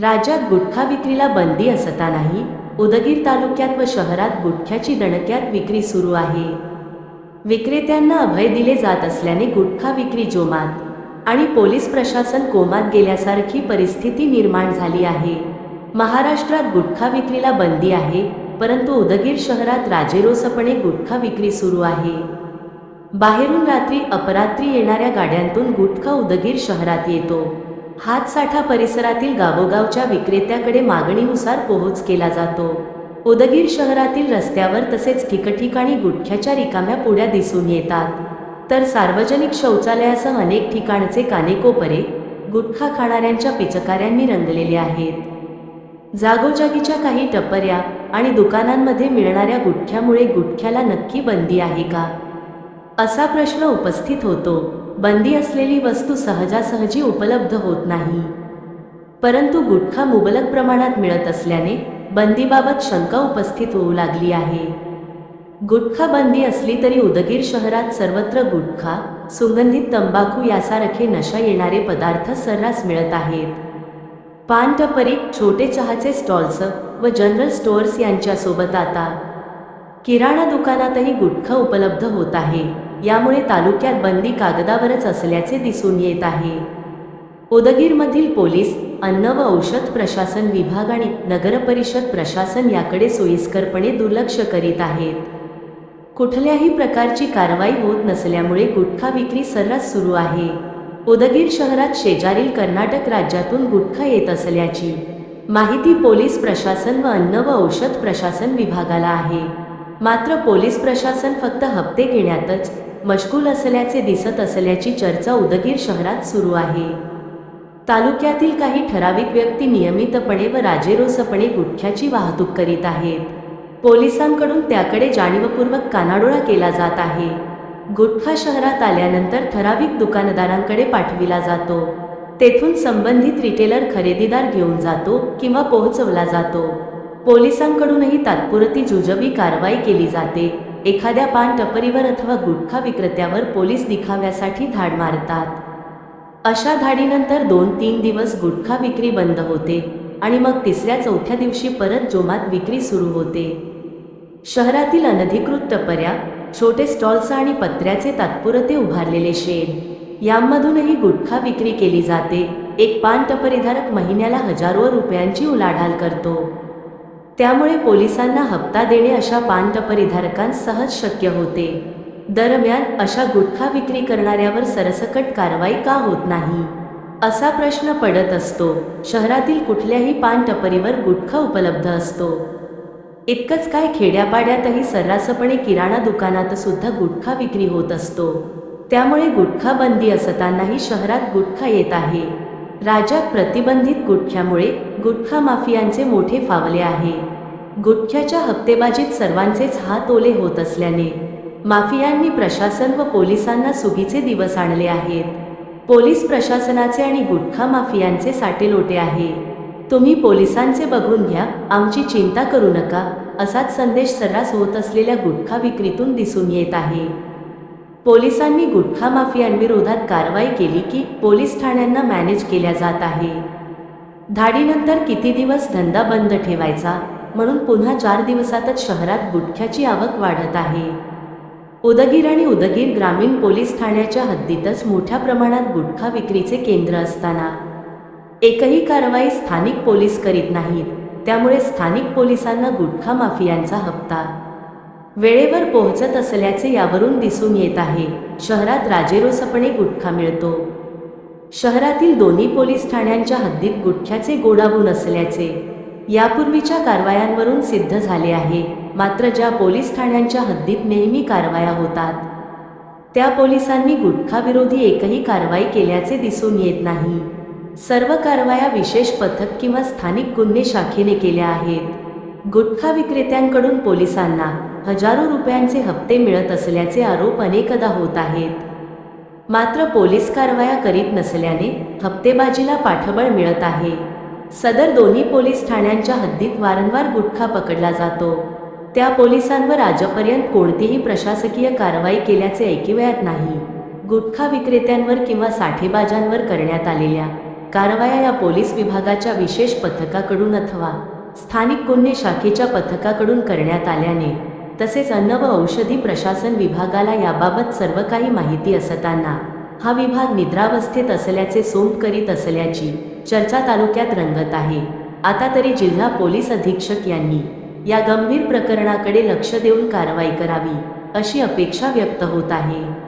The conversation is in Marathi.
राज्यात गुटखा विक्रीला बंदी असतानाही उदगीर तालुक्यात व शहरात गुटख्याची दणक्यात विक्री सुरू आहे. विक्रेत्यांना अभय दिले जात असल्याने गुटखा विक्री जोमात आणि पोलीस प्रशासन कोमात गेल्यासारखी परिस्थिती निर्माण झाली आहे. महाराष्ट्रात गुटखा विक्रीला बंदी आहे परंतु उदगीर शहरात राजेरोसपणे गुटखा विक्री सुरू आहे. बाहेरून रात्री अपरात्री येणाऱ्या गाड्यांतून गुटखा उदगीर शहरात येतो. हातसाठा परिसरातील गावोगावच्या विक्रेत्याकडे मागणीनुसार पोहोच केला जातो. उदगीर शहरातील रस्त्यावर तसेच ठिकठिकाणी गुटख्याच्या रिकाम्या पुड्या दिसून येतात. तर सार्वजनिक शौचालयासह अनेक ठिकाणचे कानेकोपरे गुटखा खाणाऱ्यांच्या पिचकाऱ्यांनी रंगलेले आहेत. जागोजागीच्या काही टपऱ्या आणि दुकानांमध्ये मिळणाऱ्या गुटख्यामुळे गुटख्याला नक्की बंदी आहे का? असा प्रश्न उपस्थित होतो. बंदी असलेली वस्तू सहजासहजी उपलब्ध होत नाही. परंतु गुटखा मुबलक प्रमाणात मिळत असल्याने बंदीबाबत शंका उपस्थित होऊ लागली आहे. गुटखा बंदी असली तरी उदगीर शहरात सर्वत्र गुटखा सुगंधित तंबाखू यासारखे नशा येणारे पदार्थ सर्रास मिळत आहेत. पान टपरी छोटे चहाचे स्टॉल्स व जनरल स्टोअर्स यांच्यासोबत आता किराणा दुकानातही गुटखा उपलब्ध होत आहे. यामुळे तालुक्यात बंदी कागदावरच असल्याचे दिसून येत आहे. उदगीरमधील पोलीस अन्न व औषध प्रशासन विभाग आणि नगरपरिषद प्रशासन याकडे सोयीस्करपणे दुर्लक्ष करीत आहेत. कुठल्याही प्रकारची कारवाई होत नसल्यामुळे गुटखा विक्री सर्रास सुरू आहे. उदगीर शहरात शेजारील कर्नाटक राज्यातून गुटखा येत असल्याची माहिती पोलीस प्रशासन व अन्न व औषध प्रशासन विभागाला आहे. मात्र पोलीस प्रशासन फक्त हप्ते घेण्यातच मशगूल असल्याचे दिसत असल्याची चर्चा उदगीर शहरात सुरू आहे. तालुक्यातील काही ठराविक व्यक्ती नियमितपणे व राजेरोसपणे गुटख्याची वाहतूक करीत आहेत. पोलिसांकडून त्याकडे जाणीवपूर्वक कानाडोळा केला जात आहे. गुटखा शहरात आल्यानंतर ठराविक दुकानदारांकडे पाठविला जातो. तेथून संबंधित रिटेलर खरेदीदार घेऊन जातो किंवा पोहोचवला जातो. पोलिसांकडूनही तात्पुरती जुजबी कारवाई केली जाते. एखाद्या पान टपरीवर अथवा गुटखा विक्रेत्यावर पोलीस दिखाव्यासाठी धाड मारतात. अशा धाडीनंतर दोन तीन दिवस गुटखा विक्री बंद होते आणि मग तिसऱ्या चौथ्या दिवशी परत जोमात विक्री सुरू होते. शहरातील अनधिकृत टपऱ्या छोटे स्टॉल्स आणि पत्र्याचे तात्पुरते उभारलेले शेड यांमधूनही गुटखा विक्री केली जाते. एक पान टपरीधारक महिन्याला हजारो रुपयांची उलाढाल करतो. त्यामुळे पोलिसांना हप्ता देणे अशा पानटपरीधारकांस सहज शक्य होते. दरम्यान अशा गुटखा विक्री करणाऱ्यावर सरसकट कारवाई का होत नाही? असा प्रश्न पडत असतो. शहरातील कुठल्याही पानटपरीवर गुटखा उपलब्ध असतो. इतकंच काय खेड्यापाड्यातही सर्रासपणे किराणा दुकानात सुद्धा गुटखा विक्री होत असतो. त्यामुळे गुटखा बंदी असतानाही शहरात गुटखा येत आहे. राज्यात प्रतिबंधित गुटख्यामुळे गुटखा माफियांचे मोठे फावले आहे. गुटख्याच्या हप्तेबाजीत सर्वांचेच हात ओले होत असल्याने माफियांनी प्रशासन व पोलिसांना सुगीचे दिवस आणले आहेत. पोलीस प्रशासनाचे आणि गुटखा माफियांचे साटेलोटे आहे. तुम्ही पोलिसांचे बघून घ्या आमची चिंता करू नका असाच संदेश सर्रास होत असलेल्या गुटखा विक्रीतून दिसून येत आहे. पोलिसांनी गुटखा माफियांविरोधात कारवाई केली की पोलीस ठाण्यांना मॅनेज केल्या जात आहे. धाडीनंतर किती दिवस धंदा बंद ठेवायचा म्हणून पुन्हा चार दिवसातच शहरात गुटख्याची आवक वाढत आहे. उदगीर आणि उदगीर ग्रामीण पोलीस ठाण्याच्या हद्दीतच मोठ्या प्रमाणात गुटखा विक्रीचे केंद्र असताना. एकही कारवाई स्थानिक पोलीस करीत नाहीत त्यामुळे स्थानिक पोलिसांना गुटखा माफियांचा हप्ता वेळेवर पोहोचत असल्याचे यावरून दिसून येत आहे. शहरात राजेरोसपणे गुटखा मिळतो. शहरातील दोन्ही पोलीस ठाण्यांच्या हद्दीत गुटख्याचे गोडावून असल्याचे यापूर्वीच्या कारवायांवरून सिद्ध झाले आहे. मात्र ज्या पोलीस ठाण्यांच्या हद्दीत नेहमी कारवाया होतात त्या पोलिसांनी गुटखाविरोधी एकही कारवाई केल्याचे दिसून येत नाही. सर्व कारवाया विशेष पथक किंवा स्थानिक गुन्हे शाखेने केल्या आहेत. गुटखा विक्रेत्यांकडून पोलिसांना हजारो रुपयांचे हप्ते मिळत असल्याचे आरोप अनेकदा होत आहेत. मात्र पोलीस कारवाया करीत नसल्याने हप्तेबाजीला पाठबळ मिळत आहे. सदर दोन्ही पोलीस ठाण्यांच्या हद्दीत वारंवार गुटखा पकडला जातो. त्या पोलिसांवर आजपर्यंत कोणतीही प्रशासकीय कारवाई केल्याचे ऐकिवयात नाही. गुटखा विक्रेत्यांवर किंवा साठेबाजांवर करण्यात आलेल्या कारवाया या पोलीस विभागाच्या विशेष पथकाकडून अथवा स्थानिक गुन्हे शाखेच्या पथकाकडून करण्यात आल्याने तसेच अन्न व औषधी प्रशासन विभागाला याबाबत सर्व काही माहिती असताना हा विभाग निद्रावस्थेत असल्याचे सोंग करीत असल्याची चर्चा तालुक्यात रंगत आहे. आता तरी जिल्हा पोलीस अधीक्षक यांनी या गंभीर प्रकरणाकडे लक्ष देऊन कारवाई करावी अशी अपेक्षा व्यक्त होत आहे.